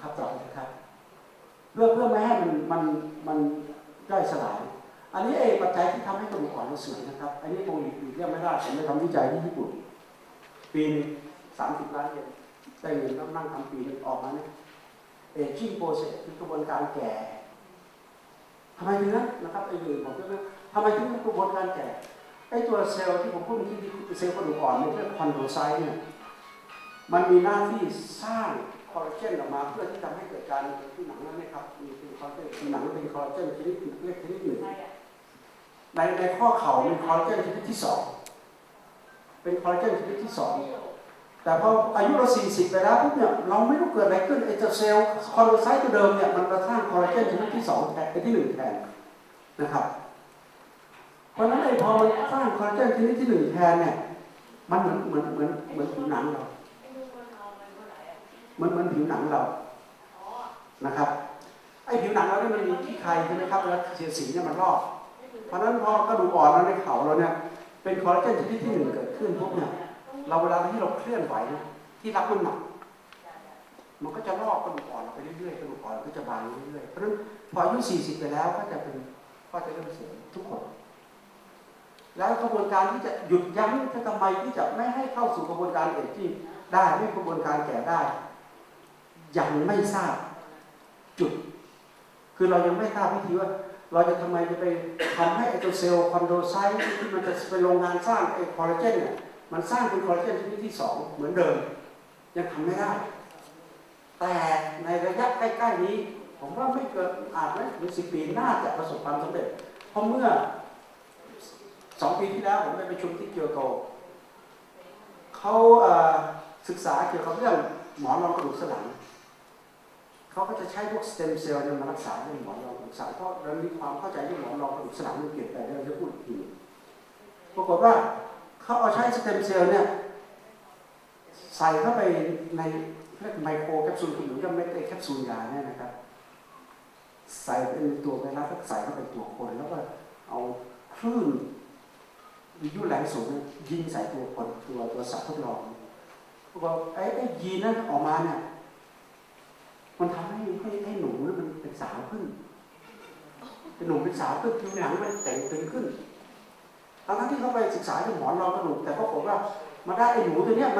ครับต่อไปครับ เพื่อเพื่อไม่ให้มันมันมันย่อยสลาย อันนี้เองปัจจัยที่ทำให้กระดูกอ่อนเราเสื่อมนะครับ อันนี้คงหลีกเลี่ยงไม่ได้ผมไปทำวิจัยที่ญี่ปุ่นปีนึงสามสิบล้านเยนได้เงินแล้วนั่งทำปีหนึงออกมาเนี่ยเอจิ้งโปรเซสคือกระบวนการแก่ทำไมถึงนั้นนะครับไอ้อื่นผมก็ไม่ทำไมถึงเป็นกระบวนการแก่ไอ้ตัวเซลล์ที่ผมพูดเมื่อกี้ที่เซลล์กระดูกอ่อนเนี่ยเรียกคอนโดไซต์เนี่ยมันมีหน้าที่สร้าง คอลลาเจนออกมาเพื่อที่ทำให้เกิดการเกิดที่หนังนั่นนะครับมีเป็นคอลลาเจนที่หนังเป็นคอลลาเจนชนิดเล็กชนิดหนึ่งในในข้อเข่าเป็นคอลลาเจนชนิดที่สองเป็นคอลลาเจนชนิดที่สองแต่พออายุเรา40ไปแล้วปุ๊บเนี่ยเราไม่รู้เกิดอะไรขึ้นไอ้เจ้าเซลล์คอลลาไซต์ตัวเดิมเนี่ยมันมาสร้างคอลลาเจนชนิดที่สองแทนไอ้ที่หนึ่งแทนนะครับเพราะฉะนั้นไอ้พอมันสร้างคอลลาเจนชนิดที่หนึ่งแทนเนี่ยมันเหมือนเหมือนเหมือนเหมือนผิวหนังเราเห มือนเหมือนผิวหนังเรานะครับไอ้ผิวหนังเราเนี่ยมันมีขี้ใครใช่ไหมครับแล้วเสียสีเนี่ยมันรอบเพราะนั้นพอกระดูกอ่อนเราในเข่าเราเนี่ยเป็นคอลลาเจนชนิดที่หนึ่งเกิดขึ้นปุ๊บเนี่ยเราเวลาที่เราเคลื่อนไหวที่รับน้ำหนักมันก็จะลอกกระดูกอ่อนเราไปเรื่อยๆกระดูกอ่อนก็จะบางเรื่อยๆเพราะนั้นพออายุ40 ไปแล้วก็จะเป็นก็จะเริ่มเสื่อมทุกคน แล้วกระบวนการที่จะหยุดยั้งจะทำไมที่จะไม่ให้เข้าสู่กระบวนการเอจจิ้งได้ไม่กระบวนการแก่ได้ ยังไม่ทราบจุด คือเรายังไม่ทราบวิธีว่า เราจะทำไมจะไปทำให้ไอตัวเซลล์คอนโดไซต์ที่มันจะเป็นโรงงานสร้างไอคอลลาเจนเนี่ยมันสร้างเป็นคอลลาเจนชนิดที่สองเหมือนเดิม ยังทำไม่ได้ แต่ในระยะใกล้ๆนี้ ผมว่าไม่เกินอาจไม่ถึงสิบปีน่าจะประสบความสำเร็จ เพราะเมื่อสองปีที่แล้วผมไปประชุมที่เกียวโตเขาศึกษาเกี่ยวกับเรื่องหมอนรองกระดูกสันหลัง เขาก็จะใช้พวกสเต็มเซลล์เนี่ยมารักษาเรื่องหมอนรองกระดูกสันเพราะเรามีความเข้าใจเรื่องหมอนรองกระดูกสันมันเปลี่ยนแปลงเดี๋ยวเราจะพูดอีกทีปรากฏว่าเขาเอาใช้สเต็มเซลล์เนี่ยใส่เข้าไปในเรียกไมโครแคปซูลหรือจะไม่ได้แคปซูลยาเนี่ยนะครับ ใส่เป็นตัวไวรัสแล้วใส่เข้าไปตัวคน แล้วก็เอาคลื่นวิทยุแรงสูงยิงใส่ตัวคนตัวตัวสัตว์ทดลองปรากฏไอ้ไอ้ยีนนั้นออกมาเนี่ย มันทำให้ให้ให้หนูเนี่ยมันเป็นสาวขึ้นเป็นหนุ่มเป็นสาวขึ้นผิวหนังมันแต่งตึงขึ้นทั้งที่เขาไปศึกษาที่หมอนรองกระดูกแต่เขาบอกว่ามาได้ไอ้หนูตัวเนี้ย